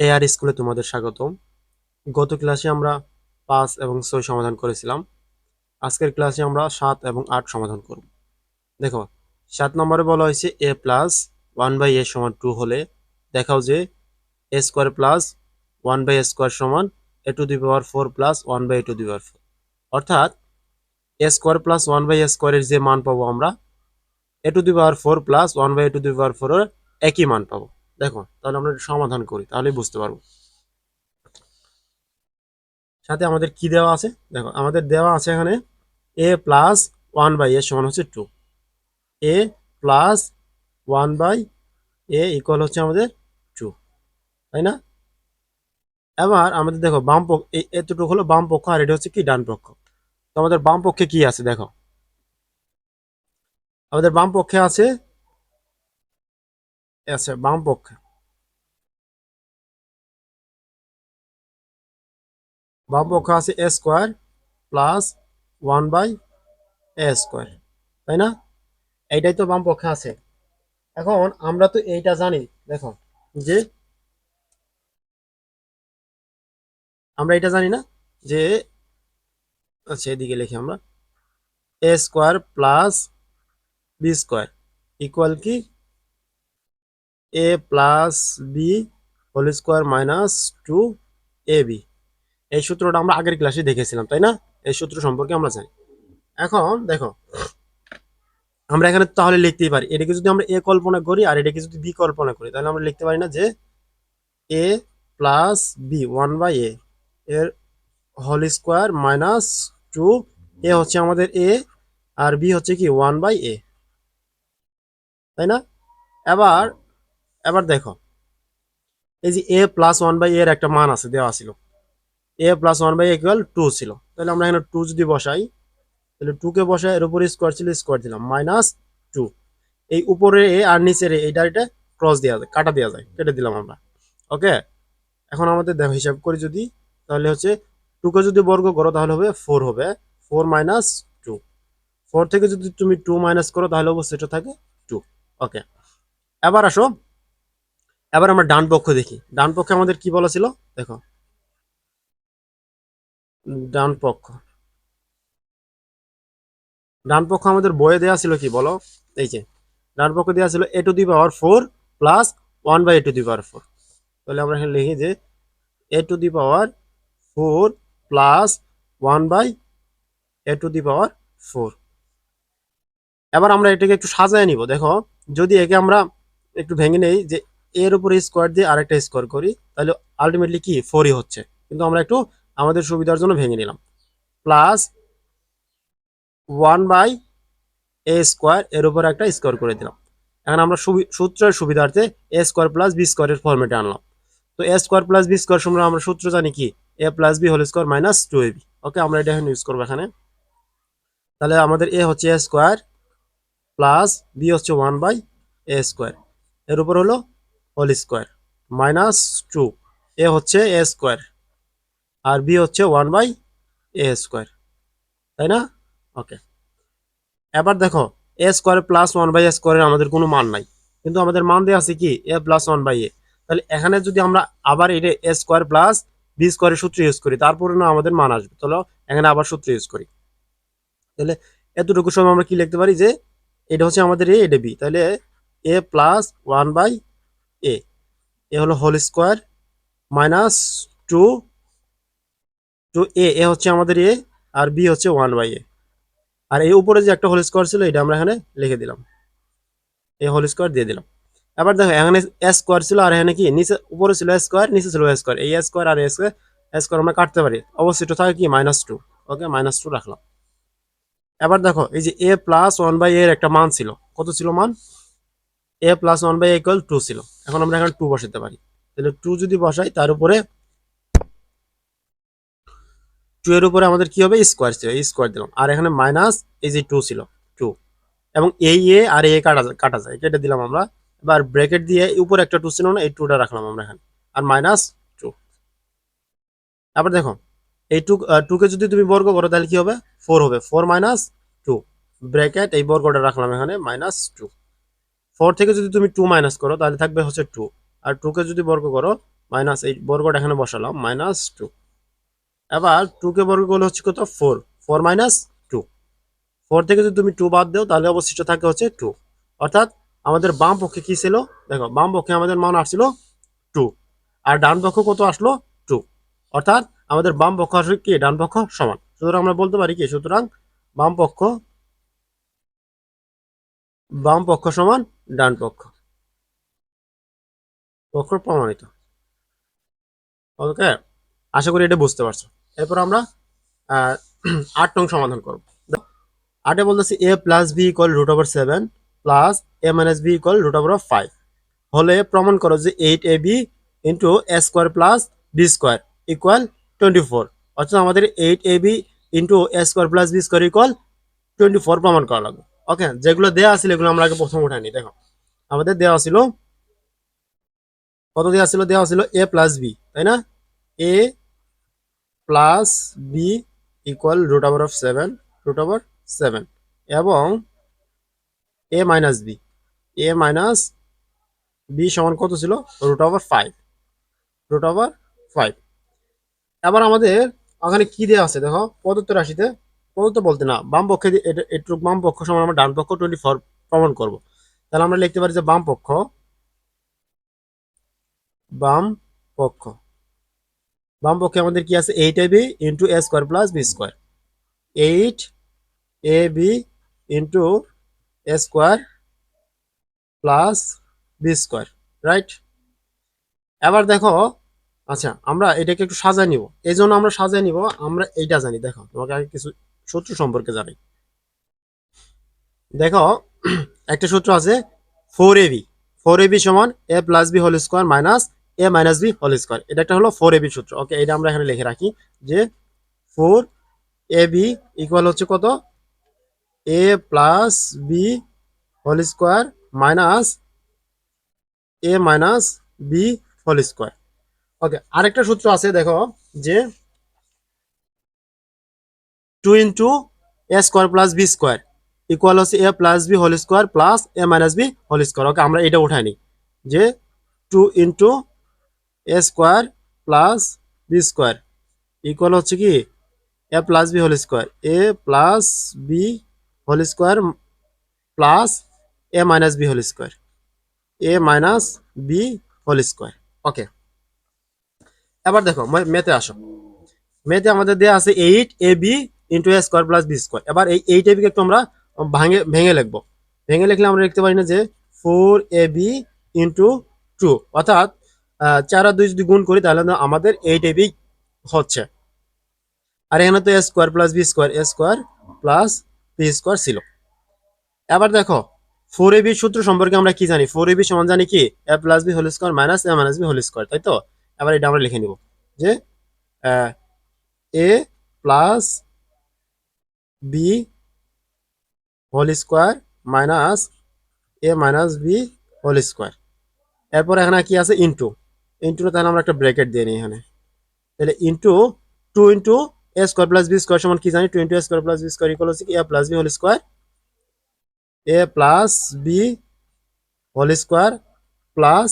AR স্কুলে তোমাদের স্বাগতম। গত ক্লাসে আমরা পাঁচ এবং ছয় সমাধান করেছিলাম। আজকের ক্লাসে আমরা সাত এবং আট সমাধান করব। দেখো, সাত নম্বরে বলা হয়েছে A plus one by A সমান টু হলে দেখাও যে A square plus one by A square সমান A to the power four plus one by A to the power four. অর্থাৎ A square plus one by A স্কোয়ারের যে মান পাবো আমরা, A to the power four plus one by A to the power ফোরের একই মান পাবো। দেখো, তাহলে আমরা সমাধান করি, তাহলেই বুঝতে পারব। সাথে আমাদের কি দেওয়া আছে? দেখো, আমাদের দেওয়া আছে এখানে A plus one by A সমান হচ্ছে two A plus one by A equal হচ্ছে আমাদের টু তাই না? এবার আমাদের দেখো, বাম পক্ষ এতটুকু হলো বাম পক্ষ, আর এটা হচ্ছে কি? ডান পক্ষ। তো আমাদের বাম পক্ষে কি আছে? দেখো, আমাদের বাম পক্ষে আছে আছে বাম পক্ষে বাম পক্ষে আছে A square plus one by A square তাই না এইটাই তো বাম পক্ষে আছে। এখন আমরা তো এইটা জানি, দেখো, যে আমরা এটা জানি না, যে আচ্ছা এদিকে লিখি আমরা। A square plus B square equal কি? A plus B whole square minus two A B এই সূত্রটা আমরা আগের ক্লাসে দেখেছিলাম, তাই না? এই সূত্র সম্পর্কে আমরা জানি। এখন দেখো, আমরা এখানে তাহলে লিখতেই পারি, এটাকে যদি আমরা এ কল্পনা করি আর এটাকে যদি বি কল্পনা করি, তাহলে আমরা লিখতে পারি না যে a plus b one by a এর whole square minus two a হচ্ছে আমাদের এ আর বি হচ্ছে কি ওয়ান বাই এ তাই না? এবার এবার দেখো। এই যে এ প্লাস ওয়ান বাই এর একটা মান আছে, দেওয়া ছিল। A plus one by equal to ছিল। তাহলে আমরা এখানে টু যদি বসাই, তাহলে টু কে বসাই এর উপরে স্কোয়ার ছিল স্কোয়ার দিলাম মাইনাস টু এই উপরে এ আর নিচের এই ডাইটা ক্রস দেওয়া যায়, কাটা দেওয়া যায়, কেটে দিলাম আমরা। ওকে এখন আমাদের দেখো, হিসাব করি যদি, তাহলে হচ্ছে টুকে যদি বর্গ করো, তাহলে হবে ফোর হবে। ফোর মাইনাস টু ফোর থেকে যদি তুমি টু মাইনাস করো, তাহলে অবশ্যই এটা থাকে টু ওকে এবার আসো। এবার আমরা ডান পক্ষ দেখি। ডান পক্ষে আমাদের কি বলা ছিল? দেখো। ডান পক্ষ। ডান পক্ষ আমাদের বইয়ে দেওয়া ছিল কি বলো? এই যে, ডান পক্ষ দেওয়া ছিল a to the power four plus one by a to the power four. তাহলে আমরা এখানে লিখি যে a to the power four plus one by a to the power four. এবার আমরা এটাকে একটু সাজায় নিব। দেখো, যদি একে আমরা একটু ভেঙে নেই যে এর উপরে স্কোয়ার দিয়ে আরেকটা স্কোয়ার করি, তাহলে আলটিমেটলি কি? ফোরই হচ্ছে। কিন্তু আমরা একটু আমাদের সুবিধার জন্য ভেঙে নিলাম। Plus one by a square এর উপর একটা স্কোয়ার করে দিলাম। এখন আমরা সূত্রের সুবিধার্থে এ স্কোয়ার প্লাস বি স্কোয়ারের ফর্মেটে আনলাম তো a square plus b square সময় আমরা সূত্র জানি কি? A plus b whole square minus two a b okay আমরা এটা এখন ইউজ করব এখানে। তাহলে আমাদের এ হচ্ছে এ স্কোয়ার প্লাস বি হচ্ছে ওয়ান বাই এ স্কোয়ার এর উপর হলো whole square. Minus two, a হচ্ছে এ স্কোয়ার, আর বি হচ্ছে ওয়ান বাই এ স্কোয়ার, তাই না? ওকে। এবার দেখো, a square plus one by a স্কোয়ারের আমাদের কোনো মান নাই, কিন্তু আমাদের মান দেওয়া আছে কি? A plus one by a. তাহলে এখানে যদি আমরা আবার এটা এ স্কোয়ার প্লাস বি স্কোয়ারের সূত্র ইউজ করি, তারপরে না আমাদের মান আসবে। তাহলে এখানে আবার সূত্র ইউজ করি। তাহলে এতটুকু সময় আমরা কি লিখতে পারি? যে এটা হচ্ছে আমাদের এ, এটা বি। তাহলে a plus one by a a হলো whole square minus two two a a হচ্ছে আমাদের এ আর বি হচ্ছে ওয়ান বাই এ আর এই উপরে যে একটা হোল স্কোয়ার ছিল, এটা আমরা এখানে লিখে দিলাম। এই হোল স্কোয়ার দিয়ে দিলাম। এবার দেখো, এখানে এস স্কোয়ার ছিল আর এখানে কি? নিচে, উপরে ছিল স্কোয়ার নিচে ছিল স্কোয়ার এই স্কোয়ার আর এস স্কোয়ার আমরা কাটতে পারি। অবশ্যই এটা থাকে কি? Minus two okay minus two রাখলাম। এবার দেখো, এই যে এ প্লাস ওয়ান বাই এর একটা মান ছিল। কত ছিল মান? A plus one by equal to ছিল। এখন আমরা এখানে টু বসাতে পারি। তাহলে টু যদি বসাই, তার উপরে টু এর উপরে আমাদের কি হবে? স্কোয়ার ছিল। স্কোয়ার দিলাম। আর এখানে মাইনাস এই যে টু ছিল টু এবং এই এ আর এ কাটা কাটা যায়। কেটে দিলাম আমরা। এবার ব্র্যাকেট দিয়ে উপরে একটা টু ছিল না, এই টুটা রাখলাম আমরা এখানে। আর মাইনাস টু আবার দেখো, এই টু টুকে যদি তুমি বর্গ করো, তাহলে কি হবে? ফোর হবে। ফোর মাইনাস টু ব্র্যাকেট এই বর্গটা রাখলাম এখানে মাইনাস টু ফোর থেকে যদি তুমি টু মাইনাস করো, তাহলে থাকবে হচ্ছে টু আর টুকে যদি বর্গ করো মাইনাস এই বর্গটা এখানে বসালাম মাইনাস টু এবার টু কে বর্গ করলে হচ্ছে কত? Four four minus two four থেকে যদি তুমি টু বাদ দাও, তাহলে অবশিষ্ট থাকে হচ্ছে টু অর্থাৎ আমাদের বাম পক্ষে কি ছিল? দেখো, বাম পক্ষে আমাদের মান আসছিল টু আর ডান পক্ষ কত আসলো? টু অর্থাৎ আমাদের বাম পক্ষ আসলে কি? ডান পক্ষ সমান। সুতরাং আমরা বলতে পারি কি? সুতরাং বাম পক্ষ বাম পক্ষ সমান ডান পক্ষ। পক্ষ প্রমাণিত। ওকে? আশা করি এটা বুঝতে পারছ। এরপর আমরা আট নং সমাধান করব। আটে বলতেছি a plus b equal root over seven plus a minus b equal root over five হলে প্রমাণ করো যে eight a b into a square plus b square equal twenty four অর্থাৎ আমাদের eight a b into a square plus b square equal twenty four প্রমাণ করা লাগবে। ওকে যেগুলো দেওয়া ছিল এগুলো আমরা আগে প্রথম উঠাইনি দেখো। আমাদের দেওয়া ছিল, কত দেওয়া ছিল? দেওয়া ছিল এ প্লাস বি তাই না? A plus b equal root over of seven root over seven এবং a minus b a minus b সমান কত ছিল? Root over five root over five এবার আমাদের ওখানে কি দেওয়া আছে? দেখো, প্রদত্ত রাশিতে প্রদত্ত বলতে না, বাম পক্ষে দিয়ে এটা একটু বাম পক্ষ সমান আমরা ডান পক্ষ টোয়েন্টি ফোর প্রমাণ করব। তাহলে আমরা লিখতে পারি যে বাম পক্ষ বাম পক্ষ। বাম পক্ষে আমাদের কি আছে? Eight a b into a square plus b square eight a b into a square plus b square right এবার দেখো আচ্ছা আমরা এটাকে একটু সাজায় নিব। এই জন্য আমরা সাজায় নিব, আমরা এইটা জানি, দেখো, তোমাকে আগে কিছু সূত্র সম্পর্কে জানি। দেখো, একটা সূত্র আছে four a b four a b সমান a plus b whole square minus a minus b whole square এটা একটা হলো ফোর এ বি সূত্র ওকে এটা আমরা এখানে লিখে রাখি যে ফোর এ বি ইকুয়াল হচ্ছে কত? A plus b whole square minus a minus b whole square okay আরেকটা সূত্র আছে, দেখো, যে two into a square plus b square equal হচ্ছে a plus b whole square plus a minus b whole square okay আমরা এটা উঠাই নিই যে two into a square plus b square equal হচ্ছে কি a plus b whole square a plus b whole square plus a minus b whole square a minus b whole square okay এবার দেখো মেতে আসো। মেতে আমাদের দেওয়া আছে eight a b into a square plus b square এবার এই এইট এ বিকে একটু আমরা ভাঙে, ভেঙে লিখব। ভেঙে লিখলে আমরা লিখতে পারি না যে four a b into two অর্থাৎ চার আর দুই যদি গুণ করি তাহলে আমাদের এই বি হচ্ছে। আর এখানে তো a square plus b square a square plus b square ছিল। এবার দেখো ফোর এ বি সূত্র সম্পর্কে আমরা কি জানি? ফোর এ বি সমান জানি কি? A plus b whole square minus a minus b whole square তাই তো? এবার এটা আমরা লিখে নিব যে a plus b whole square minus a minus b whole square এরপর এখানে কি আছে? ইন্টু ইন্টু তাহলে আমরা একটা ব্র্যাকেট দিয়ে নিই এখানে। তাহলে into two into a square plus b square সমান কি জানি? Two into a square plus b square equal হচ্ছে কি? A plus b whole square a plus b whole square plus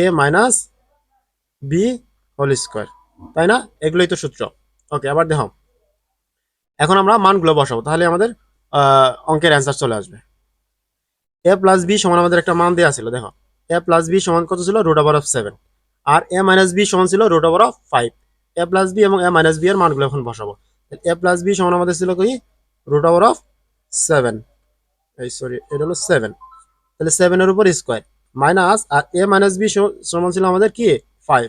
a minus b whole square তাই না? এগুলোই তো সূত্র। ওকে আবার দেখো এখন আমরা মানগুলো বসাবো, তাহলে আমাদের অঙ্কের অ্যান্সার চলে আসবে। এ প্লাস বি সমান আমাদের একটা মান দেওয়া ছিল, দেখো। এ প্লাস বি সমান কত ছিল? রুট ওভার অফ সেভেন আর এ মাইনাস বি সমান ছিল root over of five a plus b এবং এ মাইনাস বি এর মানগুলো এখন বসাবো। এ প্লাস বি সমান আমাদের ছিল কি? রুট ওভার অফ সেভেন এই সরি এটা হলো সেভেন তাহলে সেভেনের উপর স্কোয়ার মাইনাস আর এ মাইনাস বি সমান ছিল আমাদের কি? ফাইভ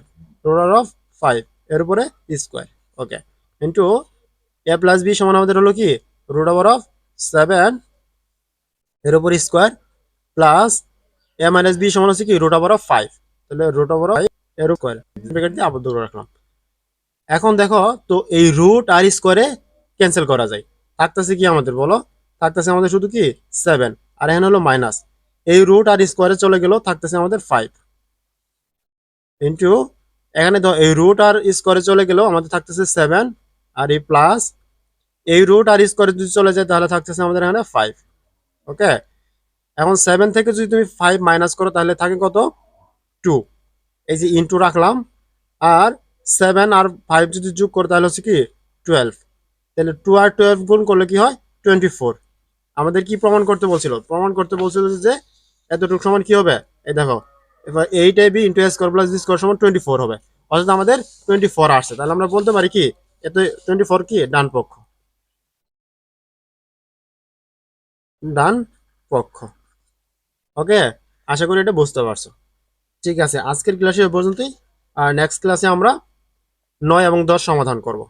ওভার অফ ফাইভ এর উপরে square okay into a plus b সমান আমাদের হলো কি? রুট ওভার অফ সেভেন এর উপর square plus a minus b সমান হচ্ছে কি? রুট ওভার অফ ফাইভ তাহলে রুট ওভার অফ এর স্কোয়ার আবদ্ধ করে রাখলাম। এখন দেখো, তো এই রুট আর স্কোয়ারে ক্যান্সেল করা যায়। থাকতেছে কি আমাদের, বলো? থাকতেছে আমাদের শুধু কি? সেভেন আর এখানে হলো মাইনাস এই রুট আর স্কোয়ারে চলে গেল থাকতেছে আমাদের ফাইভ ইন্টু এখানে এই রুট আর স্কোয়ারে চলে গেল আমাদের থাকতেছে সেভেন আর এই প্লাস এই রুট আর স্কোয়ারে যদি চলে যায়, তাহলে থাকতেছে আমাদের এখানে ফাইভ ওকে এখন সেভেন থেকে যদি তুমি ফাইভ মাইনাস করো, তাহলে থাকে কত? টু এই যে ইন্টু রাখলাম, আর সেভেন আর ফাইভ যদি যোগ করো, তাহলে হচ্ছে কি? টুয়েলভ তাহলে টু আর টুয়েলভ গুণ করলে কি হয়? টোয়েন্টি ফোর আমাদের কি প্রমাণ করতে বলছিল? প্রমাণ করতে বলছিল যে এতটুকু সমান কি হবে? এই দেখো, এবার eight a b into s square plus b square সমান টোয়েন্টি ফোর হবে, অর্থাৎ আমাদের টোয়েন্টি ফোর আসছে, তাহলে আমরা বলতে পারি কি? এত টোয়েন্টি ফোর কি? ডান পক্ষ। ডান পক্ষ। ওকে? আশা করি এটা বুঝতে পারছ। ঠিক আছে, আজকের ক্লাসে পর্যন্তই। আর নেক্সট ক্লাসে আমরা নয় এবং দশ সমাধান করব।